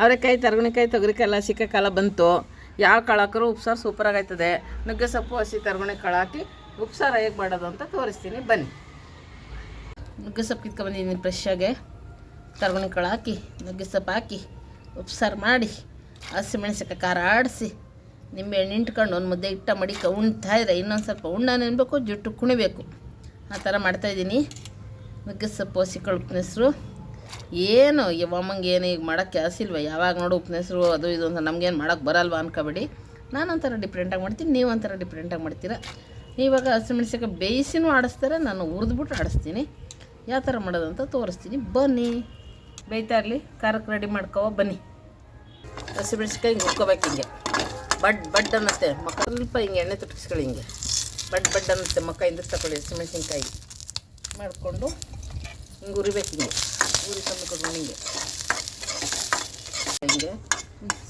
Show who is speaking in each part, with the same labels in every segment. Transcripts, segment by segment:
Speaker 1: ಅವರೆಕಾಯಿ, ತರಗುಣಿಕಾಯಿ ತೊಗರಿಕಾಯಿ ಸಿಕ್ಕ ಕಾಲ ಬಂತು. ಯಾವ ಕಾಳು ಹಾಕಿದ್ರು ಉಪ್ಸಾರು ಸೂಪರಾಗೈತದೆ ನುಗ್ಗೆ ಸೊಪ್ಪು ಹಸಿ ತರಗುಣಿ ಕಾಳು ಹಾಕಿ ಉಪ್ಸಾರು ಹೇಗೆ ಮಾಡೋದು ಅಂತ ತೋರಿಸ್ತೀನಿ. ಬನ್ನಿ. ನುಗ್ಗೆ ಸೊಪ್ಪು ಕಿತ್ಕೊಂಡ್ಬಂದಿದ್ದೀನಿ ಫ್ರೆಶ್ಶಾಗೆ ತರಗುಣಿ ಕಾಳು ಹಾಕಿ ನುಗ್ಗೆ ಸೊಪ್ಪು ಹಾಕಿ ಉಪ್ಸಾರು ಮಾಡಿ ಹಸಿಮೆಣಸಿಕಾಯಿ ಖಾರ ಆಡಿಸಿ, ನಿಂಬೆ ಹಣ್ಣು ಇಂಟ್ಕೊಂಡು ಒಂದು ಮುದ್ದೆ ಇಟ್ಟ ಮಡಿಕ ಉಣ್ತಾ ಇದ್ರೆ ಇನ್ನೊಂದು ಸ್ವಲ್ಪ ಉಣ್ಣ ನೆನಬೇಕು ಜುಟ್ಟು ಕುಣಿಬೇಕು. ಆ ಥರ ಮಾಡ್ತಾಯಿದ್ದೀನಿ ನುಗ್ಗೆ ಸೊಪ್ಪು ಹಸಿ ಕಾಳು ಹೆಸರು. ಏನು ಯಮ್ಮಂಗೆ ಏನು ಈಗ ಮಾಡೋಕ್ಕೆ ಕೆಲಸಿಲ್ವ ಯಾವಾಗ ನೋಡು ಉಪನ್ಯಾಸರು ಅದು ಇದು ಅಂತ ನಮಗೇನು ಮಾಡೋಕ್ಕೆ ಬರಲ್ವಾ ಅನ್ಕೋಬೇಡಿ. ನಾನು ಒಂಥರ ಡಿಫ್ರೆಂಟಾಗಿ ಮಾಡ್ತೀನಿ ನೀವು ಒಂಥರ ಡಿಫ್ರೆಂಟಾಗಿ ಮಾಡ್ತೀರಾ? ಇವಾಗ ಹಸಿಮೆಣ್ಸಿನ್ಕಾಯಿ ಬೇಯಿಸಿನೂ ಆಡಿಸ್ತಾರೆ, ನಾನು ಹುರಿದ್ಬಿಟ್ಟು ಆಡಿಸ್ತೀನಿ. ಯಾವ ಥರ ಮಾಡೋದು ಅಂತ ತೋರಿಸ್ತೀನಿ. ಬನ್ನಿ. ಬೇಯ್ತಾ ಇರಲಿ ಖಾರಕ್ಕೆ ರೆಡಿ ಮಾಡ್ಕೋ, ಬನ್ನಿ. ಹಸಿಮೆಣ್ಸಿನ್ಕಾಯಿ ಹಿಂಗೆ ಉಕ್ಕೋಬೇಕು ಹಿಂಗೆ. ಬಡ್ ಬಡ್ ಅನ್ನತ್ತೆ. ಮಕ್ಕ ಸ್ವಲ್ಪ ಹಿಂಗೆ ಎಣ್ಣೆ ತುಟ್ಟಿಸ್ಕೊಳ್ಳಿ ಹಿಂಗೆ. ಬಡ್ ಬಡ್ ಅನ್ನತ್ತೆ. ಮಕ್ಕ ಹಿಂದೆ ತಗೊಳ್ಳಿ ಹಸಿಮೆಣ್ಸಿನ್ಕಾಯಿ ಮಾಡಿಕೊಂಡು ಹಿಂಗೆ ಉರಿಬೇಕು ಹಿಂಗೆ. ಉರಿ ಕಮ್ಮಿ ಕೊಡ್ಕೊಂಡು ಹಿಂಗೆ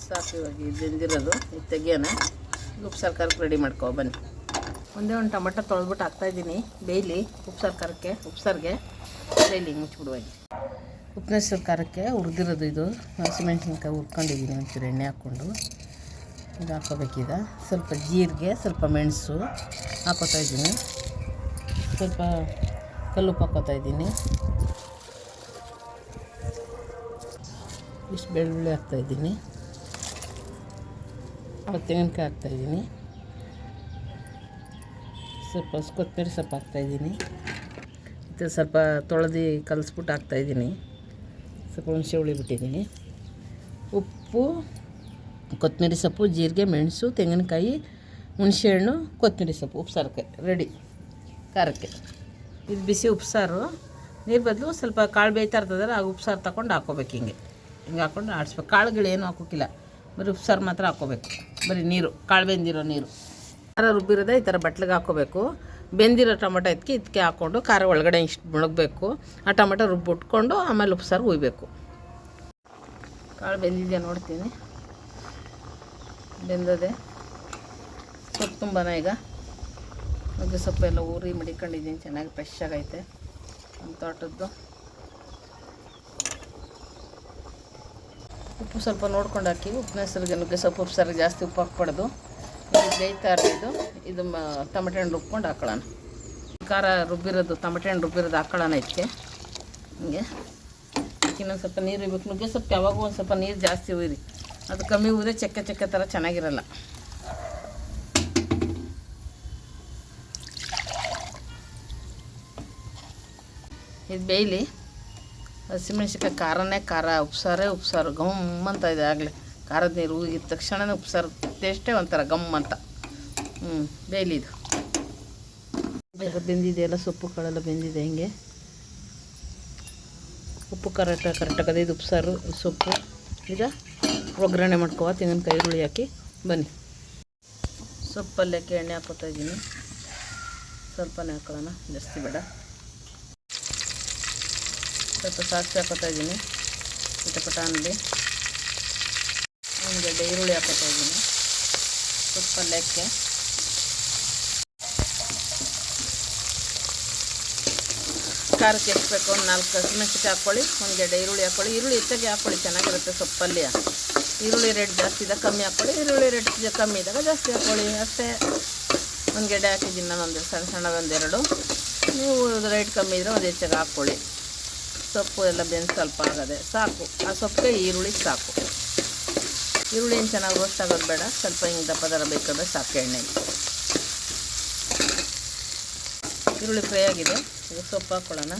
Speaker 1: ಸಾಕು ಇವಾಗ ಬೆಂದಿರೋದು. ಇದು ತೆಗಿಯೋಣ. ಉಪ್ಸಾರು ಖಾರಕ್ಕೆ ರೆಡಿ ಮಾಡ್ಕೊ, ಬನ್ನಿ. ಒಂದೇ ಒಂದು ಟೊಮೆಟೊ ತೊಳೆದ್ಬಿಟ್ಟು ಹಾಕ್ತಾಯಿದ್ದೀನಿ ಬೇಯ್ಲಿ ಉಪ್ಸಾರು ಖಾರಕ್ಕೆ ಉಪ್ಸಾರಿಗೆ ಬೇಯ್ಲಿ ಮುಚ್ಚಿಬಿಡುವಾಗಿ ಉಪ್ಪಿನ ಹೆಸರು ಖಾರಕ್ಕೆ ಹುರಿದಿರೋದು ಇದು. ಹಸಿಮೆಣ್ಸಿನ್ಕಾಯಿ ಹುರ್ಕೊಂಡಿದ್ದೀನಿ, ಒಂಚೂರು ಎಣ್ಣೆ ಹಾಕ್ಕೊಂಡು. ಇದು ಹಾಕೋಬೇಕೀಗ. ಸ್ವಲ್ಪ ಜೀರಿಗೆ, ಸ್ವಲ್ಪ ಮೆಣಸು ಹಾಕೋತಾ ಸ್ವಲ್ಪ ಕಲ್ಲುಪ್ಪು ಹಾಕೋತಾ ಇದ್ದೀನಿ. ಇಷ್ಟು ಬೆಳ್ಳುಳ್ಳಿ ಹಾಕ್ತಾಯಿದ್ದೀನಿ ತೆಂಗಿನಕಾಯಿ ಹಾಕ್ತಾಯಿದ್ದೀನಿ ಸ್ವಲ್ಪ ಕೊತ್ತಂಬರಿ ಸೊಪ್ಪು ಹಾಕ್ತಾಯಿದ್ದೀನಿ ಮತ್ತು ಸ್ವಲ್ಪ ತೊಳೆದು ಕಲಿಸ್ಬಿಟ್ಟು ಹಾಕ್ತಾಯಿದ್ದೀನಿ ಸ್ವಲ್ಪ ಹುಣಸೆ ಹುಳಿ ಬಿಟ್ಟಿದ್ದೀನಿ. ಉಪ್ಪು, ಕೊತ್ತಂಬರಿ ಸೊಪ್ಪು, ಜೀರಿಗೆ, ಮೆಣಸು, ತೆಂಗಿನಕಾಯಿ ಹುಣಸೆಹಣ್ಣು ಕೊತ್ತಂಬರಿ ಸೊಪ್ಪು ಉಪ್ಸಾರಕ್ಕೆ ರೆಡಿ ಖಾರಕ್ಕೆ. ಇದು ಬಿಸಿ ಉಪ್ಸಾರು ನೀರು ಬದಲು ಸ್ವಲ್ಪ ಕಾಳು ಬೇಯ್ತಾ ಇರ್ತದಲ್ಲ, ಆ ಉಪ್ಸಾರು ತಗೊಂಡು ಹಾಕೋಬೇಕು ಹಿಂಗೆ. ಹಿಂಗೆ ಹಾಕ್ಕೊಂಡು ಆಡಿಸ್ಬೇಕು. ಕಾಳುಗಳು ಏನು ಹಾಕೋಕ್ಕಿಲ್ಲ ಬರೀ ಉಪ್ಸಾರು ಮಾತ್ರ ಹಾಕೋಬೇಕು. ಬರೀ ನೀರು, ಕಾಳು ಬೆಂದಿರೋ ನೀರು. ಖಾರ ರುಬ್ಬಿರೋದೇ ಈ ಥರ ಬಟ್ಲಿಗೆ ಹಾಕೋಬೇಕು. ಬೆಂದಿರೋ ಟೊಮೊಟೊ ಇದಕ್ಕೆ ಇದಕ್ಕೆ ಹಾಕ್ಕೊಂಡು ಖಾರ ಒಳಗಡೆ ಇಷ್ಟು ಮುಳುಗಬೇಕು. ಆ ಟೊಮೊಟೊ ರುಬ್ಬಿಟ್ಕೊಂಡು ಆಮೇಲೆ ಉಪ್ಸಾರು ಹುಯ್ಬೇಕು. ಕಾಳು ಬೆಂದಿದೆಯಾ ನೋಡ್ತೀನಿ. ಬೆಂದದೆ. ಸೊಪ್ಪು ತುಂಬಾನ ಈಗ? ನುಗ್ಗೆ ಸೊಪ್ಪು ಎಲ್ಲ ಊರಿ ಮಡಿಕೊಂಡಿದ್ದೀನಿ, ಚೆನ್ನಾಗಿ ಫ್ರೆಶ್ ಆಗೈತೆ. ನಮ್ಮ ತೋಟದ್ದು. ಉಪ್ಪು ಸ್ವಲ್ಪ ನೋಡ್ಕೊಂಡು ಹಾಕಿ, ಉಪ್ಪಿನ ನೆಸರಿಗೆ ನುಗ್ಗೆ ಸೊಪ್ಪು ಉಪ್ಪು ಸಾರಿಗೆ ಜಾಸ್ತಿ ಉಪ್ಪು ಹಾಕ್ಬಾರ್ದು. ಇದು ಬೇಯ್ತಾ ಇದು ಮ, ಟಮಟೆ ಹಣ್ಣು ರುಬ್ಕೊಂಡು ಹಾಕೊಳ್ಳೋಣ. ಖಾರ ರುಬ್ಬಿರೋದು, ಟಮಟೆ ಹಣ್ಣು ರುಬ್ಬಿರೋದು ಹಾಕೊಳ್ಳೋಣ ಇದಕ್ಕೆ. ಹಿಂಗೆ. ಇನ್ನೊಂದು ಸ್ವಲ್ಪ ನೀರು ಇರ್ಬೇಕು. ನುಗ್ಗೆ ಸೊಪ್ಪು ಯಾವಾಗೂ ಒಂದು ಸ್ವಲ್ಪ ನೀರು ಜಾಸ್ತಿ ಉಯ್ರಿ. ಅದು ಕಮ್ಮಿ ಉದ್ರೆ ಚಕ್ಕೆ ಚಕ್ಕೆ ಥರ ಚೆನ್ನಾಗಿರಲ್ಲ. ಇದು ಬೇಯಲಿ. ಹಸಿಮೆಣ್ಸಿಕಾಯಿ ಖಾರನೇ ಖಾರ ಉಪ್ಸಾರೇ ಉಪ್ಸಾರು ಗಮ್ ಅಂತ ಇದೆ ಆಗಲೇ. ಖಾರದ ನೀರು ಉಗಿದ ತಕ್ಷಣವೇ ಉಪ್ಸಾರು ಟೇಸ್ಟೇ ಒಂಥರ ಗಮ್ ಅಂತ. ಹ್ಞೂ ಬೇಯಲಿ ಇದು. ಬೇಗ ಬೆಂದಿದೆ ಎಲ್ಲ ಸೊಪ್ಪು ಕಾಳೆಲ್ಲ ಬೆಂದಿದೆ ಹಿಂಗೆ. ಉಪ್ಪು ಕರೆಕ್ಟ್ ಕರೆಕ್ಟಾಗದೆ ಇದು ಉಪ್ಸಾರು ಸೊಪ್ಪು. ಈಗ ಒಗ್ಗರಣೆ ಮಾಡ್ಕೋ ತೆಂಗಿನಕಾಯಿ ಈರುಳ್ಳಿ ಹಾಕಿ ಬನ್ನಿ. ಸೊಪ್ಪಲ್ಲಕ್ಕೆ ಎಣ್ಣೆ ಹಾಕೋತಾ ಇದ್ದೀನಿ. ಸ್ವಲ್ಪನೇ ಹಾಕೋಣ ಜಾಸ್ತಿ ಬೇಡ. ಸ್ವಲ್ಪ ಸಾಸಿವೆ ಹಾಕೋತಾ ಇದ್ದೀನಿ. ಚಿಟಪಟ ಅನ್ನಲಿ ಗಡ್ಡೆ ಈರುಳ್ಳಿ ಹಾಕೋತಾ ಇದ್ದೀನಿ. ಸೊಪ್ಪಲ್ಲಕ್ಕೆ ಖಾರಕ್ಕೆ ಎಷ್ಟು ಬೇಕು ಒಂದು ನಾಲ್ಕು ಹಸಿಮೆಣ್ಸಿಕಾಯಿ ಹಾಕ್ಕೊಳ್ಳಿ ಒಂದು ಗೆಡ್ಡೆ ಈರುಳ್ಳಿ ಹಾಕ್ಕೊಳ್ಳಿ. ಈರುಳ್ಳಿ ಹೆಚ್ಚಾಗಿ ಹಾಕ್ಕೊಳ್ಳಿ, ಚೆನ್ನಾಗಿರುತ್ತೆ ಸೊಪ್ಪಲ್ಲಿ. ಈರುಳ್ಳಿ ರೇಟ್ ಜಾಸ್ತಿ ಇದೆ ಕಮ್ಮಿ ಹಾಕ್ಕೊಳ್ಳಿ, ಈರುಳ್ಳಿ ರೇಟ್ ಕಮ್ಮಿ ಇದ್ದಾಗ ಜಾಸ್ತಿ ಹಾಕ್ಕೊಳ್ಳಿ. ಅಷ್ಟೇ. ಒಂದು ಗೆಡ್ಡೆ ಹಾಕಿದ್ದೀನಿ ಒಂದು ಸಣ್ಣ ಸಣ್ಣದೊಂದೆರಡು. ನೀವು ರೇಟ್ ಕಮ್ಮಿ ಇದ್ದರೆ ಒಂದು ಹೆಚ್ಚಾಗಿ ಹಾಕ್ಕೊಳ್ಳಿ. ಸೊಪ್ಪು ಎಲ್ಲ ಬೆಂದು ಸ್ವಲ್ಪ ಆಗದೆ ಸಾಕು. ಆ ಸೊಪ್ಪಿಗೆ ಈರುಳ್ಳಿ ಸಾಕು. ಈರುಳ್ಳಿ ಏನು ಚೆನ್ನಾಗಿ ರೋಸ್ಟ್ ಆಗೋದು ಬೇಡ. ಸ್ವಲ್ಪ ಹಿಂಗೆ ದಪ್ಪ ದರ ಬೇಕಾದ್ರೆ ಸಾಕು ಎಣ್ಣೆ. ಈರುಳ್ಳಿ ಫ್ರೈ ಆಗಿದೆ. ಈಗ ಸೊಪ್ಪು ಹಾಕ್ಕೊಳ್ಳೋಣ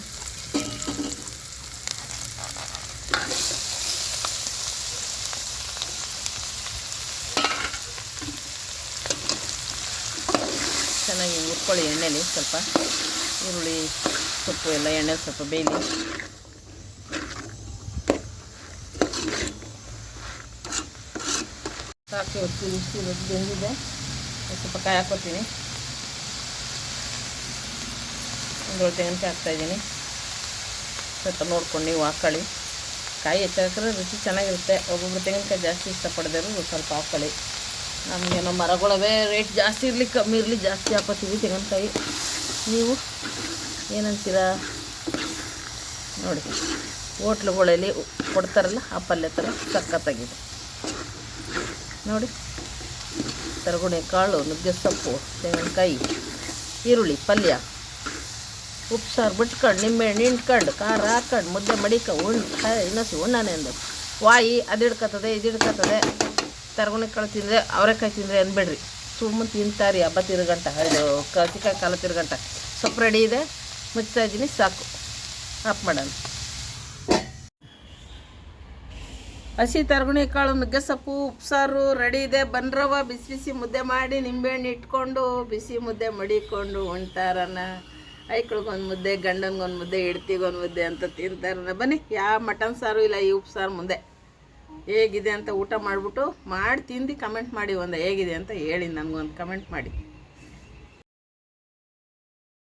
Speaker 1: ಚೆನ್ನಾಗಿ ಉರ್ಕೊಳ್ಳಿ ಎಣ್ಣೆಲಿ ಸ್ವಲ್ಪ. ಈರುಳ್ಳಿ, ಸೊಪ್ಪು ಎಲ್ಲ ಎಣ್ಣೆ ಸ್ವಲ್ಪ ಬೇಯಲಿ. ಸಾಕು ಉಚ್ಚಿ ಉಚ್ಚಿ ಬೆಂದಿದೆ ಸ್ವಲ್ಪ ಕಾಯಿ ಹಾಕೋತೀನಿ ಒಂದೊಳ್ಳೆ ತೆಂಗಿನಕಾಯಿ ಹಾಕ್ತಾಯಿದ್ದೀನಿ ಸ್ವಲ್ಪ ನೋಡ್ಕೊಂಡು ನೀವು ಹಾಕ್ಕೊಳ್ಳಿ ಕಾಯಿ ಹೆಚ್ಚಾಕಿದ್ರೆ ರುಚಿ ಚೆನ್ನಾಗಿರುತ್ತೆ. ಒಬ್ಬೊಬ್ರು ತೆಂಗಿನಕಾಯಿ ಜಾಸ್ತಿ ಇಷ್ಟಪಡದಿರೋ ಸ್ವಲ್ಪ ಹಾಕ್ಕೊಳ್ಳಿ ನಮಗೇನೋ ಮರಗಳವೇ ರೇಟ್ ಜಾಸ್ತಿ ಇರಲಿ, ಕಮ್ಮಿ ಇರಲಿ, ಜಾಸ್ತಿ ಹಾಕೋತೀವಿ ತೆಂಗಿನಕಾಯಿ. ನೀವು ಏನಂತೀರಾ? ನೋಡಿ, ಹೋಟ್ಲುಗಳಲ್ಲಿ ಕೊಡ್ತಾರಲ್ಲ, ಆ ಪಲ್ಯ ಥರ ಸಖತ್ತಾಗಿದೆ. ನೋಡಿ. ತರಗುಣೆ ಕಾಳು, ನುಗ್ಗೆ ಸೊಪ್ಪು, ತೆಂಗಿನಕಾಯಿ, ಈರುಳ್ಳಿ, ಪಲ್ಯ, ಉಪ್ಸಾರು, ಬಿಟ್ಕೊಂಡು ನಿಂಬೆಹಣ್ಣು ಹಿಂಡ್ಕೊಂಡು ಖಾರ ಹಾಕೊಂಡು ಮುದ್ದೆ, ಮಡಿಕ ಉಣ್ ಇನ್ನೊಸಿ ಉಣ್ಣಾನೆ ಅಂದ ವಾಯಿ, ಅದು ಹಿಡ್ಕತ್ತದೆ, ಇದು ಇಡ್ಕತ್ತದೆ ತರಗುಣೆ ಕಾಳು ತಿಂದರೆ, ಅವರೆಕಾಯಿ ತಿಂದರೆ ಅನ್ಬೇಡ್ರಿ ಸುಮ್ಮನೆ ತಿಂತಾರಿ ಹಬ್ಬ ತಿರುಗಂಟ ಇದು ಕಸಿಕಾಯಿ ಕಾಲ ತಿರುಗಂಟ ಸೊಪ್ಪು ರೆಡಿ ಇದೆ. ಮುಚ್ತಾ ಸಾಕು. ಆಫ್ ಮಾಡೋಣ. ಹಸಿ ತರಗುಣಿ ಕಾಳು ನುಗ್ಗೆ ಸೊಪ್ಪು ಉಪ್ಸಾರು ರೆಡಿ ಇದೆ. ಬನ್ರವ ಬಿಸಿ ಬಿಸಿ ಮುದ್ದೆ ಮಾಡಿ ನಿಂಬೆಹಣ್ಣು ಇಟ್ಕೊಂಡು ಬಿಸಿ ಮುದ್ದೆ ಮಡಿಕೊಂಡು ಉಣ್ತಾರನ ಐಕ್ಳಿಗೊಂದು ಮುದ್ದೆ, ಗಂಡನಿಗೊಂದು ಮುದ್ದೆ, ಹೆಡ್ತಿಗೊಂದು ಮುದ್ದೆ ಅಂತ ತಿಂತಾರನ ಬನ್ನಿ ಯಾವ ಮಟನ್ ಸಾರು ಇಲ್ಲ ಈ ಉಪ್ಸಾರು ಮುಂದೆ. ಹೇಗಿದೆ ಅಂತ ಊಟ ಮಾಡಿಬಿಟ್ಟು ಮಾಡಿ ತಿಂದು ಕಮೆಂಟ್ ಮಾಡಿ ಒಂದು ಹೇಗಿದೆ ಅಂತ ಹೇಳಿ ನನಗೊಂದು ಕಮೆಂಟ್ ಮಾಡಿ.